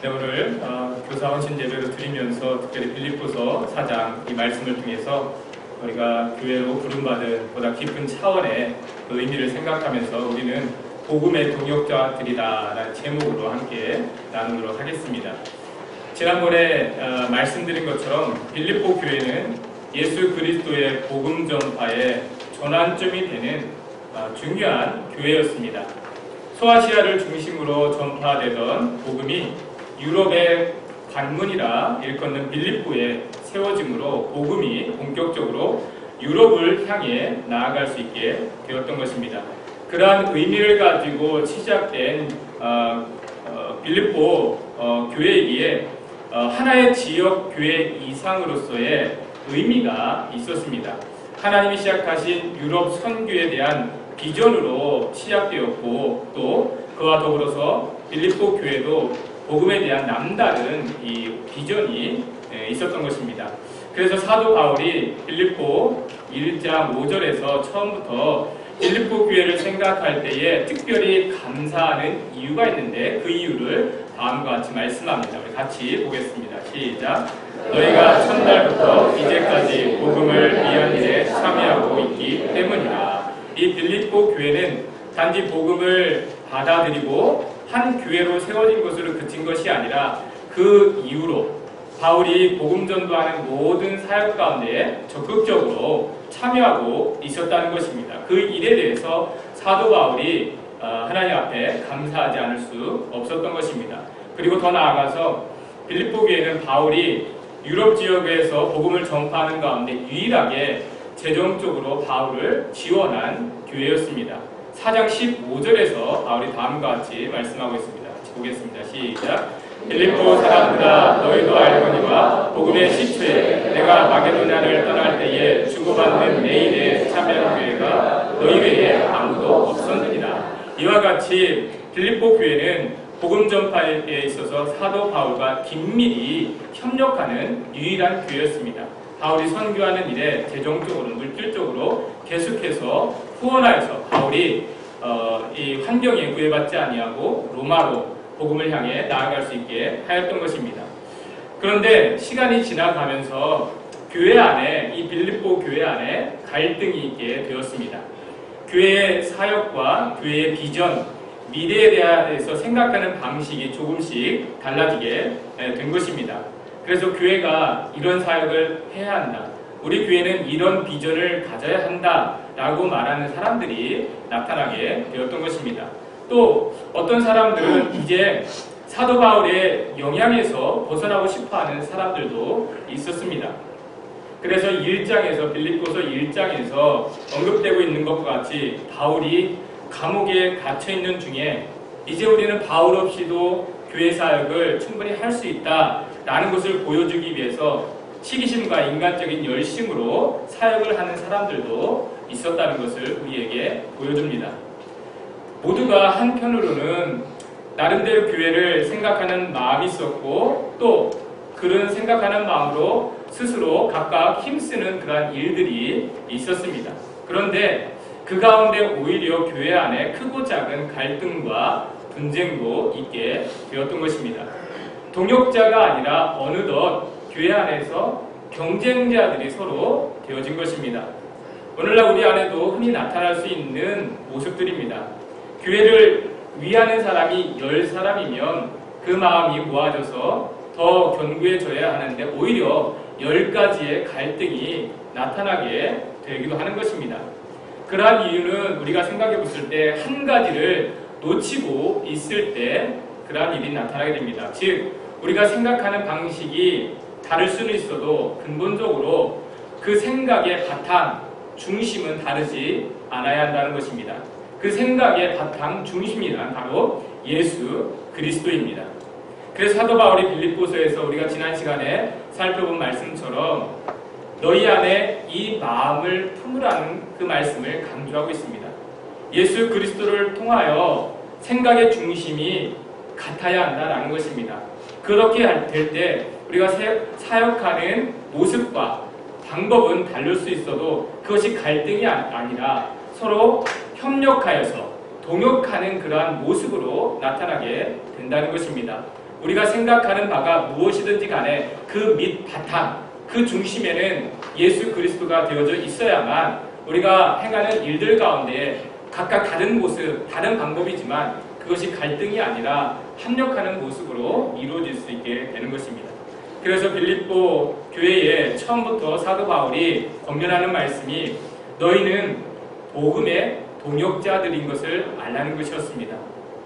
네, 오늘 어, 교사 헌신 예배를 드리면서 특별히 빌립보서 4장 이 말씀을 통해서 우리가 교회로 부름받은 보다 깊은 차원의 그 의미를 생각하면서 우리는 복음의 동역자들이다 라는 제목으로 함께 나누도록 하겠습니다. 지난번에 어, 말씀드린 것처럼 빌립보 교회는 예수 그리스도의 복음 전파의 전환점이 되는 어, 중요한 교회였습니다. 소아시아를 중심으로 전파되던 복음이 유럽의 관문이라 일컫는 빌립보에 세워짐으로 복음이 본격적으로 유럽을 향해 나아갈 수 있게 되었던 것입니다. 그러한 의미를 가지고 시작된 어, 어, 빌립보 어, 교회이기에 어, 하나의 지역 교회 이상으로서의 의미가 있었습니다. 하나님이 시작하신 유럽 선교에 대한 비전으로 시작되었고 또 그와 더불어서 빌립보 교회도 복음에 대한 남다른 이 비전이 예, 있었던 것입니다. 그래서 사도 바울이 빌립보 1장 5절에서 처음부터 빌립보 교회를 생각할 때에 특별히 감사하는 이유가 있는데 그 이유를 다음과 같이 말씀합니다. 우리 같이 보겠습니다. 시작. 너희가 첫날부터 이제까지 복음을 위한 일에 참여하고 있기 때문이라. 이 빌립보 교회는 단지 복음을 받아들이고 한 교회로 세워진 것으로 그친 것이 아니라 그 이후로 바울이 복음 전도하는 모든 사역 가운데 적극적으로 참여하고 있었다는 것입니다. 그 일에 대해서 사도 바울이 어, 하나님 앞에 감사하지 않을 수 없었던 것입니다. 그리고 더 나아가서 빌립보 교회는 바울이 유럽 지역에서 복음을 전파하는 가운데 유일하게 재정적으로 바울을 지원한 교회였습니다. 4장 15절에서 바울이 다음과 같이 말씀하고 있습니다. 같이 보겠습니다. 시작. 빌립보 사람들아 너희도 알거니와 복음의 시초에 내가 마게도냐를 떠날 때에 주고받는 내일에 참여한 교회가 너희 외에 아무도 없었느니라. 이와 같이 빌립보 교회는 복음 전파에 있어서 사도 바울과 긴밀히 협력하는 유일한 교회였습니다. 바울이 선교하는 일에 재정적으로 물질적으로 계속해서 후원하여서 바울이 어, 이 환경에 구애받지 아니하고 로마로 복음을 향해 나아갈 수 있게 하였던 것입니다. 그런데 시간이 지나가면서 교회 안에 이 빌립보 교회 안에 갈등이 있게 되었습니다. 교회의 사역과 교회의 비전, 미래에 대해서 생각하는 방식이 조금씩 달라지게 된 것입니다. 그래서 교회가 이런 사역을 해야 한다. 우리 교회는 이런 비전을 가져야 한다 라고 말하는 사람들이 나타나게 되었던 것입니다. 또 어떤 사람들은 이제 사도 바울의 영향에서 벗어나고 싶어하는 사람들도 있었습니다. 그래서 1장에서 빌립보서 1장에서 언급되고 있는 것과 같이 바울이 감옥에 갇혀 있는 중에 이제 우리는 바울 없이도 교회 사역을 충분히 할 수 있다라는 것을 보여주기 위해서 시기심과 인간적인 열심으로 사역을 하는 사람들도 있었다는 것을 우리에게 보여줍니다. 모두가 한편으로는 나름대로 교회를 생각하는 마음이 있었고 또 그런 생각하는 마음으로 스스로 각각 힘쓰는 그러한 일들이 있었습니다. 그런데 그 가운데 오히려 교회 안에 크고 작은 갈등과 분쟁도 있게 되었던 것입니다. 동역자가 아니라 어느덧 교회 안에서 경쟁자들이 서로 되어진 것입니다. 오늘날 우리 안에도 흔히 나타날 수 있는 모습들입니다. 교회를 위하는 사람이 열 사람이면 그 마음이 모아져서 더 견고해져야 하는데 오히려 열 가지의 갈등이 나타나게 되기도 하는 것입니다. 그러한 이유는 우리가 생각해 봤을 때 한 가지를 놓치고 있을 때 그러한 일이 나타나게 됩니다. 즉, 우리가 생각하는 방식이 다를 수는 있어도 근본적으로 그 생각의 바탕, 중심은 다르지 않아야 한다는 것입니다. 그 생각의 바탕, 중심이란 바로 예수 그리스도입니다. 그래서 사도 바울이 빌립보서에서 우리가 지난 시간에 살펴본 말씀처럼 너희 안에 이 마음을 품으라는 그 말씀을 강조하고 있습니다. 예수 그리스도를 통하여 생각의 중심이 같아야 한다라는 것입니다. 그렇게 될 때 우리가 사역하는 모습과 방법은 다를 수 있어도 그것이 갈등이 아니라 서로 협력하여서 동역하는 그러한 모습으로 나타나게 된다는 것입니다. 우리가 생각하는 바가 무엇이든지 간에 그 밑 바탕, 그 중심에는 예수 그리스도가 되어져 있어야만 우리가 행하는 일들 가운데 각각 다른 모습, 다른 방법이지만 그것이 갈등이 아니라 합력하는 모습으로 이루어질 수 있게 되는 것입니다. 그래서 빌립보 교회에 처음부터 사도 바울이 권면하는 말씀이 너희는 복음의 동역자들인 것을 알라는 것이었습니다.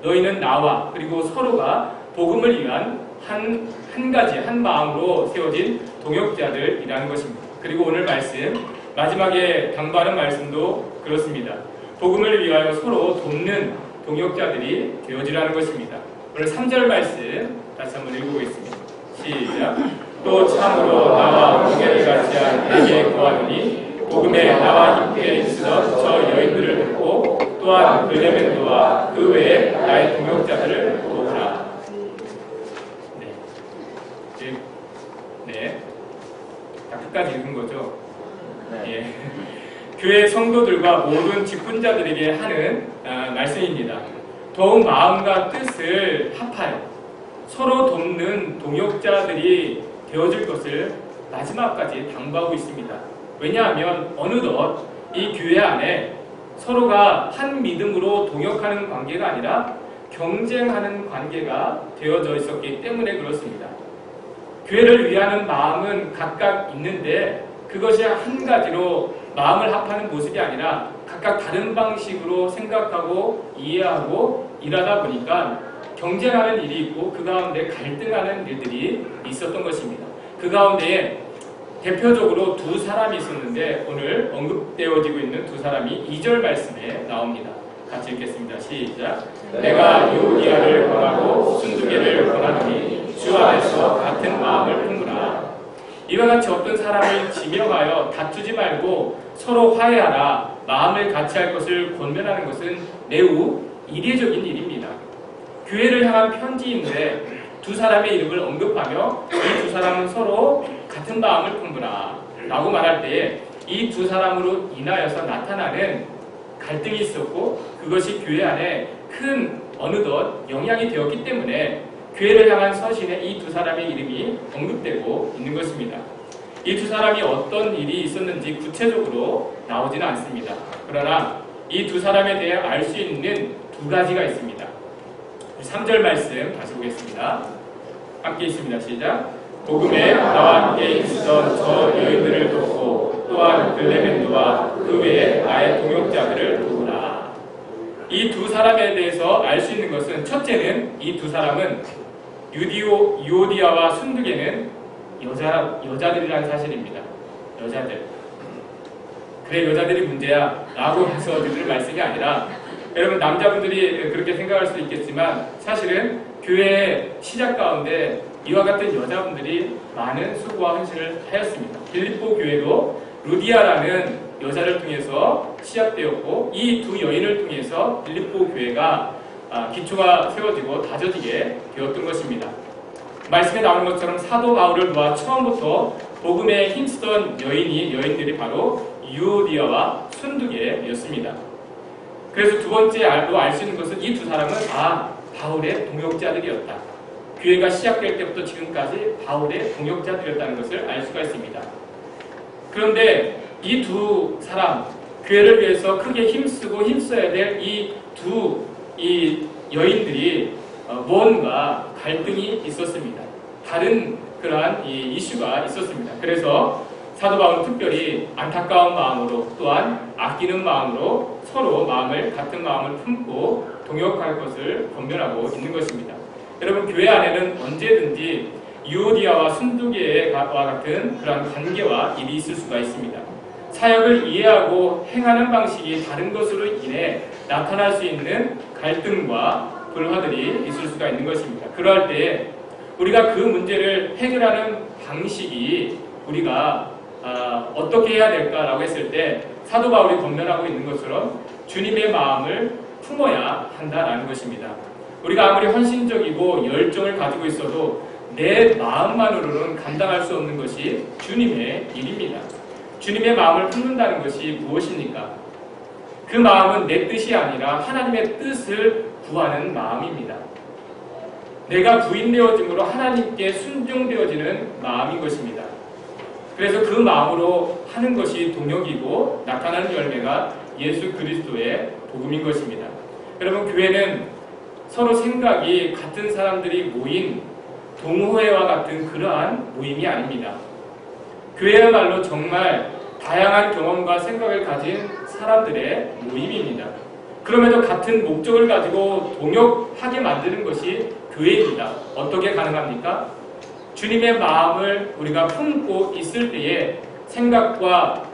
너희는 나와 그리고 서로가 복음을 위한 한, 한 가지, 한 마음으로 세워진 동역자들이라는 것입니다. 그리고 오늘 말씀, 마지막에 당부하는 말씀도 그렇습니다. 복음을 위하여 서로 돕는 동역자들이 되어지라는 것입니다. 오늘 3절 말씀 다시 한번 읽어보겠습니다. 시작. 또 참으로 나와 무게를 같이 한 내게 구하노니 복음에 나와 함께 있으던 저 여인들을 듣고 또한 블레멘도와 그 외에 나의 동역자들을 도우라. 네. 이제, 네. 다 끝까지 읽은 거죠? 예. 교회 성도들과 모든 직분자들에게 하는 아, 말씀입니다. 더욱 마음과 뜻을 합하여 서로 돕는 동역자들이 되어질 것을 마지막까지 당부하고 있습니다. 왜냐하면 어느덧 이 교회 안에 서로가 한 믿음으로 동역하는 관계가 아니라 경쟁하는 관계가 되어져 있었기 때문에 그렇습니다. 교회를 위하는 마음은 각각 있는데 그것이 한 가지로 마음을 합하는 모습이 아니라 각각 다른 방식으로 생각하고 이해하고 일하다 보니까 경쟁하는 일이 있고 그 가운데 갈등하는 일들이 있었던 것입니다. 그 가운데 대표적으로 두 사람이 있었는데 오늘 언급되어지고 있는 두 사람이 2절 말씀에 나옵니다. 같이 읽겠습니다. 시작. 내가 요디아를 권하고 순두개를 권하노니 주 안에서 같은 마음을 품으라. 이와 같이 어떤 사람을 지명하여 다투지 말고 서로 화해하라 마음을 같이 할 것을 권면하는 것은 매우 이례적인 일입니다. 교회를 향한 편지인데 두 사람의 이름을 언급하며 이 두 사람은 서로 같은 마음을 품으라 라고 말할 때이두 사람으로 인하여서 나타나는 갈등이 있었고 그것이 교회 안에 큰 어느덧 영향이 되었기 때문에 교회를 향한 서신에 이 두 사람의 이름이 언급되고 있는 것입니다. 이 두 사람이 어떤 일이 있었는지 구체적으로 나오지는 않습니다. 그러나 이 두 사람에 대해 알 수 있는 두 가지가 있습니다. 3절 말씀 다시 보겠습니다. 함께 있습니다. 시작. 복음에 나와 함께 있었던 저 여인들을 돕고 또한 글레멘도와 그 외에 나의 동역자들을 도우라. 이 두 사람에 대해서 알 수 있는 것은 첫째는 이 두 사람은 유디오 유오디아와 순두개는 여자 여자들이라는 사실입니다. 여자들. 그래 여자들이 문제야 라고 해서 드릴 말씀이 아니라 여러분 남자분들이 그렇게 생각할 수도 있겠지만 사실은 교회 시작 가운데 이와 같은 여자분들이 많은 수고와 헌신을 하였습니다. 빌립보 교회도 루디아라는 여자를 통해서 시작되었고 이 두 여인을 통해서 빌립보 교회가 아, 기초가 세워지고 다져지게 되었던 것입니다. 말씀에 나오는 것처럼 사도 바울을 놓아 처음부터 복음에 힘쓰던 여인이 여인들이 바로 유오디아와 순두개였습니다. 그래서 두 번째 알고 알수 있는 것은 이 두 사람은 아 바울의 동역자들이었다. 교회가 시작될 때부터 지금까지 바울의 동역자들이었다는 것을 알 수가 있습니다. 그런데 이 두 사람 교회를 위해서 크게 힘쓰고 힘써야 될 이 두이 여인들이 어, 뭔가 갈등이 있었습니다. 다른 그러한 이 이슈가 있었습니다. 그래서 사도 바울은 특별히 안타까운 마음으로 또한 아끼는 마음으로 서로 마음을 같은 마음을 품고 동역할 것을 권면하고 있는 것입니다. 여러분 교회 안에는 언제든지 유오디아와 순두개와 같은 그런 관계와 일이 있을 수가 있습니다. 사역을 이해하고 행하는 방식이 다른 것으로 인해 나타날 수 있는 갈등과 불화들이 있을 수가 있는 것입니다. 그러할 때 우리가 그 문제를 해결하는 방식이 우리가 아, 어떻게 해야 될까라고 했을 때 사도 바울이 권면하고 있는 것처럼 주님의 마음을 품어야 한다라는 것입니다. 우리가 아무리 헌신적이고 열정을 가지고 있어도 내 마음만으로는 감당할 수 없는 것이 주님의 일입니다. 주님의 마음을 품는다는 것이 무엇입니까? 그 마음은 내 뜻이 아니라 하나님의 뜻을 구하는 마음입니다. 내가 부인되어짐으로 하나님께 순종되어지는 마음인 것입니다. 그래서 그 마음으로 하는 것이 동역이고 나타나는 열매가 예수 그리스도의 복음인 것입니다. 여러분 교회는 서로 생각이 같은 사람들이 모인 동호회와 같은 그러한 모임이 아닙니다. 교회야말로 정말 다양한 경험과 생각을 가진 사람들의 모임입니다. 그럼에도 같은 목적을 가지고 동역하게 만드는 것이 교회입니다. 어떻게 가능합니까? 주님의 마음을 우리가 품고 있을 때에 생각과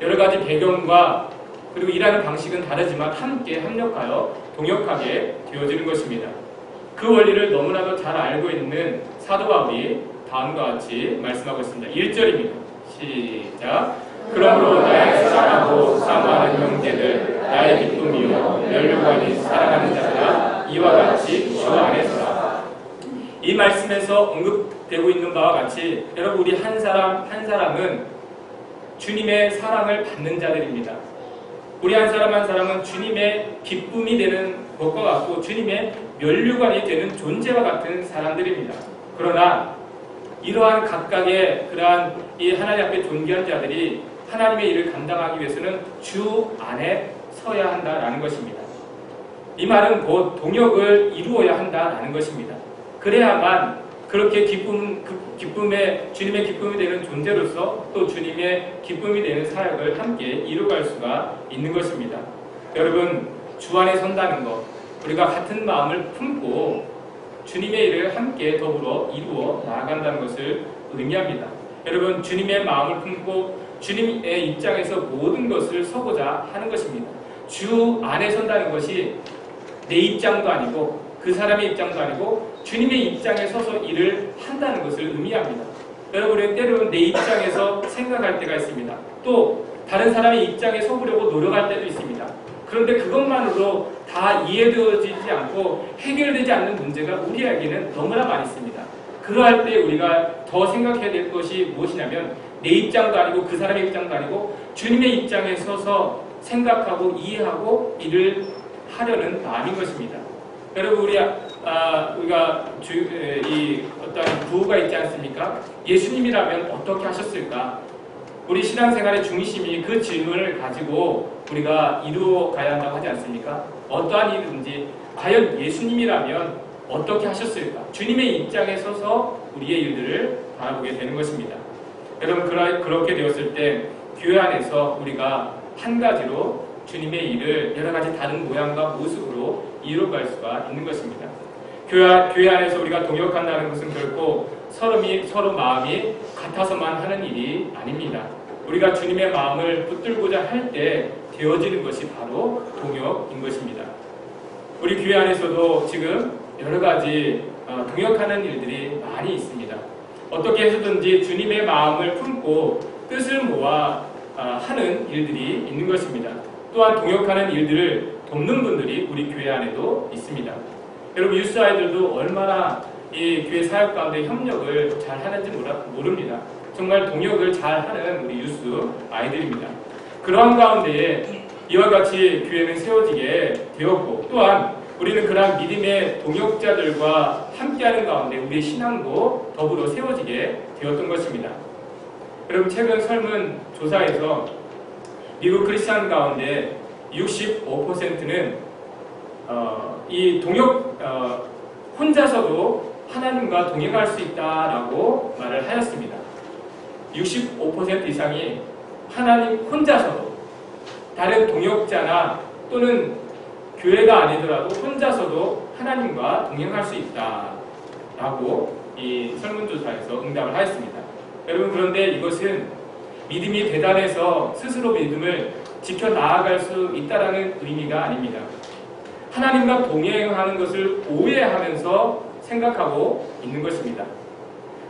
여러 가지 배경과 그리고 일하는 방식은 다르지만 함께 협력하여 동역하게 되어지는 것입니다. 그 원리를 너무나도 잘 알고 있는 사도 바울이 다음과 같이 말씀하고 있습니다. 1절입니다. 시작. 그러므로 나의 사랑하고 사모하는 형제들 나의 기쁨이요 멸류관이 사랑하는 자들아 이와 같이 주 안에서라. 이 말씀에서 언급 되고 있는 바와 같이 여러분 우리 한 사람 한 사람은 주님의 사랑을 받는 자들입니다. 우리 한 사람 한 사람은 주님의 기쁨이 되는 것과 같고 주님의 면류관이 되는 존재와 같은 사람들입니다. 그러나 이러한 각각의 그러한 이 하나님 앞에 존귀한 자들이 하나님의 일을 감당하기 위해서는 주 안에 서야 한다라는 것입니다. 이 말은 곧 동역을 이루어야 한다라는 것입니다. 그래야만 그렇게 기쁨, 그 기쁨의, 주님의 기쁨이 되는 존재로서 또 주님의 기쁨이 되는 사역을 함께 이루어갈 수가 있는 것입니다. 여러분, 주 안에 선다는 것, 우리가 같은 마음을 품고 주님의 일을 함께 더불어 이루어 나아간다는 것을 의미합니다. 여러분, 주님의 마음을 품고 주님의 입장에서 모든 것을 서고자 하는 것입니다. 주 안에 선다는 것이 내 입장도 아니고 그 사람의 입장도 아니고 주님의 입장에 서서 일을 한다는 것을 의미합니다. 여러분은 때로는 내 입장에서 생각할 때가 있습니다. 또 다른 사람의 입장에 서보려고 노력할 때도 있습니다. 그런데 그것만으로 다 이해되어지지 않고 해결되지 않는 문제가 우리에게는 너무나 많이 있습니다. 그러할 때 우리가 더 생각해야 될 것이 무엇이냐면 내 입장도 아니고 그 사람의 입장도 아니고 주님의 입장에 서서 생각하고 이해하고 일을 하려는 마음인 것입니다. 여러분 우리 아, 우리가 주, 에, 이 어떤 구호가 있지 않습니까? 예수님이라면 어떻게 하셨을까? 우리 신앙생활의 중심이 그 질문을 가지고 우리가 이루어 가야 한다고 하지 않습니까? 어떠한 일이든지 과연 예수님이라면 어떻게 하셨을까? 주님의 입장에 서서 우리의 일들을 바라보게 되는 것입니다. 여러분 그렇게 되었을 때 교회 안에서 우리가 한 가지로 주님의 일을 여러 가지 다른 모양과 모습으로 이루어갈 수가 있는 것입니다. 교회, 교회 안에서 우리가 동역한다는 것은 결코 서로이, 서로 마음이 같아서만 하는 일이 아닙니다. 우리가 주님의 마음을 붙들고자 할 때 되어지는 것이 바로 동역인 것입니다. 우리 교회 안에서도 지금 여러 가지 어, 동역하는 일들이 많이 있습니다. 어떻게 해서든지 주님의 마음을 품고 뜻을 모아 어, 하는 일들이 있는 것입니다. 또한 동역하는 일들을 돕는 분들이 우리 교회 안에도 있습니다. 여러분 유스 아이들도 얼마나 이 교회 사역 가운데 협력을 잘 하는지 모릅니다. 정말 동역을 잘 하는 우리 유스 아이들입니다. 그러한 가운데에 이와 같이 교회는 세워지게 되었고 또한 우리는 그러한 믿음의 동역자들과 함께하는 가운데 우리의 신앙도 더불어 세워지게 되었던 것입니다. 여러분 최근 설문 조사에서 미국 크리스천 가운데 65%는 어, 이 동역 어, 혼자서도 하나님과 동행할 수 있다라고 말을 하였습니다. 65% 이상이 하나님 혼자서도 다른 동역자나 또는 교회가 아니더라도 혼자서도 하나님과 동행할 수 있다라고 이 설문조사에서 응답을 하였습니다. 여러분 그런데 이것은 믿음이 대단해서 스스로 믿음을 지켜 나아갈 수 있다라는 의미가 아닙니다. 하나님과 동행하는 것을 오해하면서 생각하고 있는 것입니다.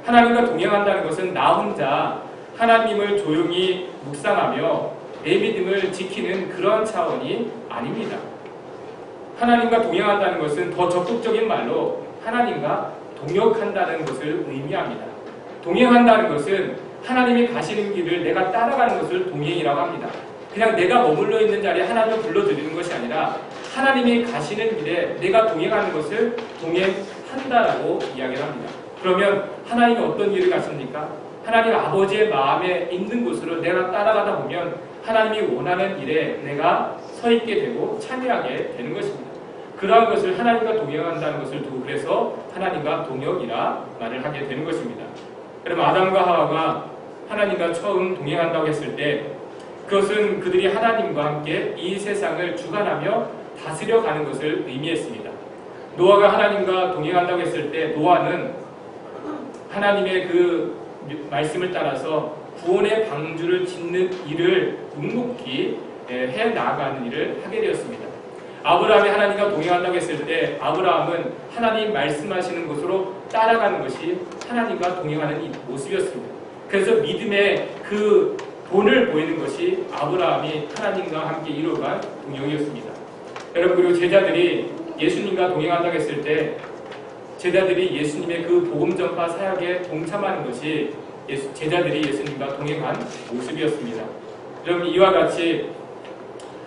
하나님과 동행한다는 것은 나 혼자 하나님을 조용히 묵상하며 내 믿음을 지키는 그런 차원이 아닙니다. 하나님과 동행한다는 것은 더 적극적인 말로 하나님과 동역한다는 것을 의미합니다. 동행한다는 것은 하나님이 가시는 길을 내가 따라가는 것을 동행이라고 합니다. 그냥 내가 머물러 있는 자리에 하나님을 불러드리는 것이 아니라 하나님이 가시는 길에 내가 동행하는 것을 동행한다라고 이야기를 합니다. 그러면 하나님이 어떤 일을 가십니까? 하나님 아버지의 마음에 있는 곳으로 내가 따라가다 보면 하나님이 원하는 일에 내가 서 있게 되고 참여하게 되는 것입니다. 그러한 것을 하나님과 동행한다는 것을 두고 그래서 하나님과 동역이라 말을 하게 되는 것입니다. 그럼 아담과 하와가 하나님과 처음 동행한다고 했을 때 그것은 그들이 하나님과 함께 이 세상을 주관하며 다스려 가는 것을 의미했습니다. 노아가 하나님과 동행한다고 했을 때 노아는 하나님의 그 말씀을 따라서 구원의 방주를 짓는 일을 묵묵히 해 나가는 일을 하게 되었습니다. 아브라함이 하나님과 동행한다고 했을 때 아브라함은 하나님 말씀하시는 곳으로 따라가는 것이 하나님과 동행하는 이 모습이었습니다. 그래서 믿음의 그 본을 보이는 것이 아브라함이 하나님과 함께 이루어간 동역이었습니다. 여러분 그리고 제자들이 예수님과 동행한다고 했을 때 제자들이 예수님의 그 복음 전파 사역에 동참하는 것이 예수, 제자들이 예수님과 동행한 모습이었습니다. 여러분 이와 같이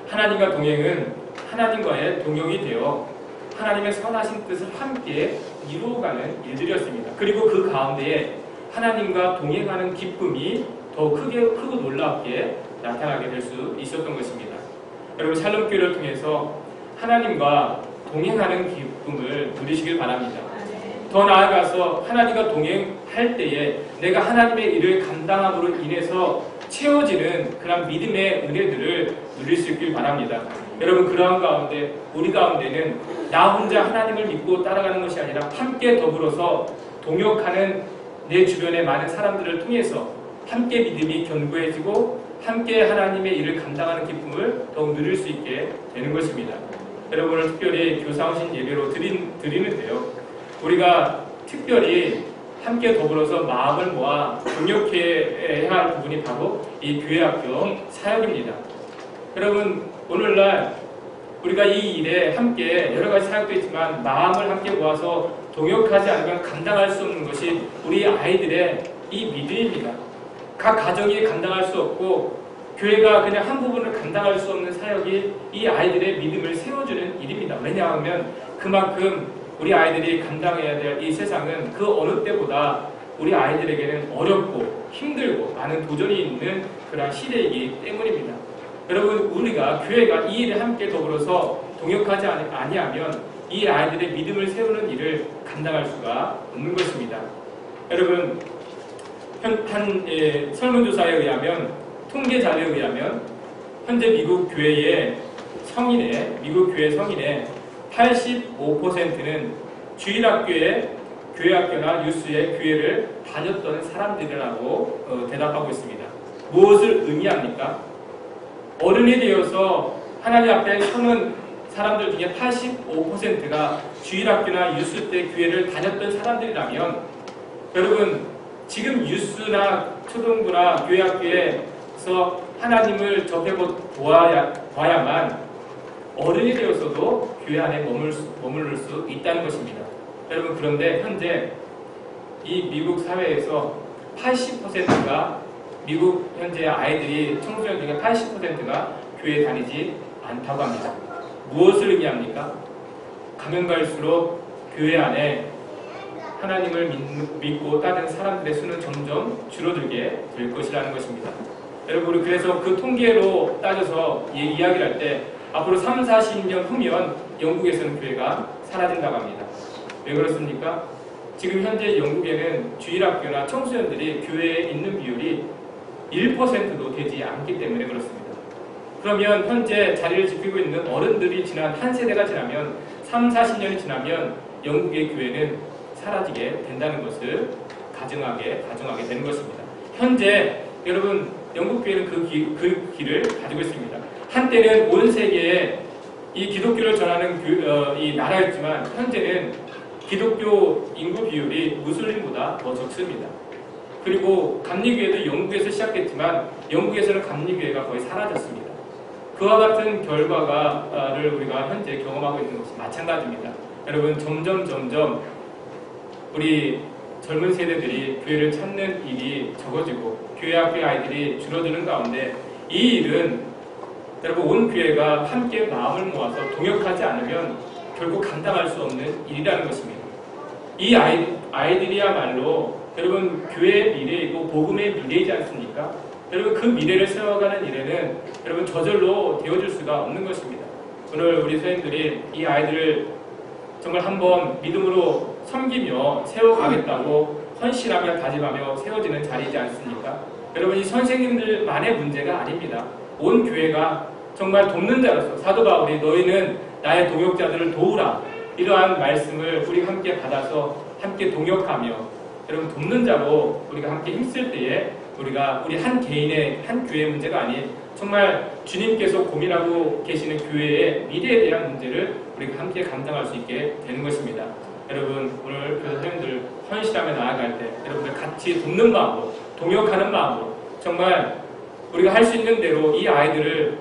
하나님과 동행은 하나님과의 동역이 되어 하나님의 선하신 뜻을 함께 이루어가는 일들이었습니다. 그리고 그 가운데에 하나님과 동행하는 기쁨이 더 크게 크고 놀랍게 나타나게 될 수 있었던 것입니다. 여러분 샬롬교회를 통해서 하나님과 동행하는 기쁨을 누리시길 바랍니다. 더 나아가서 하나님과 동행할 때에 내가 하나님의 일을 감당함으로 인해서 채워지는 그런 믿음의 은혜들을 누릴 수 있길 바랍니다. 여러분 그러한 가운데 우리 가운데는 나 혼자 하나님을 믿고 따라가는 것이 아니라 함께 더불어서 동역하는 내 주변의 많은 사람들을 통해서 함께 믿음이 견고해지고 함께 하나님의 일을 감당하는 기쁨을 더욱 누릴 수 있게 되는 것입니다. 여러분을 특별히 교사오신 예배로 드린, 드리는데요. 우리가 특별히 함께 더불어서 마음을 모아 동역해야 할 부분이 바로 이 교회학교 사역입니다. 여러분 오늘날 우리가 이 일에 함께 여러 가지 사역도 있지만 마음을 함께 모아서 동역하지 않으면 감당할 수 없는 것이 우리 아이들의 이 믿음입니다. 각 가정이 감당할 수 없고 교회가 그냥 한 부분을 감당할 수 없는 사역이 이 아이들의 믿음을 세워주는 일입니다. 왜냐하면 그만큼 우리 아이들이 감당해야 될 이 세상은 그 어느 때보다 우리 아이들에게는 어렵고 힘들고 많은 도전이 있는 그런 시대이기 때문입니다. 여러분 우리가 교회가 이 일에 함께 더불어서 동역하지 아니하면 이 아이들의 믿음을 세우는 일을 감당할 수가 없는 것입니다. 여러분 한, 한 예, 설문조사에 의하면 통계 자료에 의하면 현재 미국 교회의 성인의 미국 교회 성인의 85%는 주일학교에 교회학교나 뉴스에 교회를 다녔던 사람들이라고 어, 대답하고 있습니다. 무엇을 의미합니까? 어른이 되어서 하나님 앞에 서는 사람들 중에 85%가 주일학교나 유스 때 교회를 다녔던 사람들이라면 여러분 지금 유스나 초등부나 교회학교에 서 하나님을 접해보 보아야, 봐야만 어른이 되어서도 교회 안에 머물 수, 머무를 수 있다는 것입니다. 여러분 그런데 현재 이 미국 사회에서 80%가 미국 현재 아이들이 청소년 중에 80%가 교회 다니지 않다고 합니다. 무엇을 의미합니까? 가면 갈수록 교회 안에 하나님을 믿고 따른 사람들의 수는 점점 줄어들게 될 것이라는 것입니다. 여러분, 우리 그래서 그 통계로 따져서 이야기를 할 때 앞으로 3, 40년 후면 영국에서는 교회가 사라진다고 합니다. 왜 그렇습니까? 지금 현재 영국에는 주일학교나 청소년들이 교회에 있는 비율이 1%도 되지 않기 때문에 그렇습니다. 그러면 현재 자리를 지키고 있는 어른들이 지난 한 세대가 지나면 3, 40년이 지나면 영국의 교회는 사라지게 된다는 것을 가정하게 가정하게 되는 것입니다. 현재 여러분 영국 교회는 그, 기, 그 길을 가지고 있습니다. 한때는 온 세계에 이 기독교를 전하는 교, 어, 이 나라였지만 현재는 기독교 인구 비율이 무슬림보다 더 적습니다. 그리고 감리교회도 영국에서 시작했지만 영국에서는 감리교회가 거의 사라졌습니다. 그와 같은 결과를 우리가 현재 경험하고 있는 것이 마찬가지입니다. 여러분 점점 점점 우리 젊은 세대들이 교회를 찾는 일이 적어지고 교회 학교 아이들이 줄어드는 가운데 이 일은 여러분 온 교회가 함께 마음을 모아서 동역하지 않으면 결국 감당할 수 없는 일이라는 것입니다. 이 아이, 아이들이야말로 여러분 교회의 미래이고 복음의 미래이지 않습니까? 여러분 그 미래를 세워가는 일에는 여러분 저절로 되어줄 수가 없는 것입니다. 오늘 우리 선생님들이 이 아이들을 정말 한번 믿음으로 섬기며 세워가겠다고 헌신하며 다짐하며 세워지는 자리이지 않습니까? 여러분 이 선생님들만의 문제가 아닙니다. 온 교회가 정말 돕는 자로서 사도 바울이 너희는 나의 동역자들을 도우라 이러한 말씀을 우리 함께 받아서 함께 동역하며 여러분 돕는 자로 우리가 함께 힘쓸 때에 우리가 우리 한 개인의 한 교회의 문제가 아닌 정말 주님께서 고민하고 계시는 교회의 미래에 대한 문제를 우리가 함께 감당할 수 있게 되는 것입니다. 여러분 오늘 교회 선생님들 헌신하며 나아갈 때 여러분들 같이 돕는 마음으로 동역하는 마음으로 정말 우리가 할 수 있는 대로 이 아이들을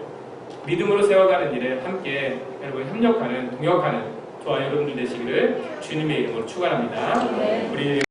믿음으로 세워가는 일에 함께 여러분 협력하는 동역하는 저와 여러분들 되시기를 주님의 이름으로 축원합니다. 네. 우리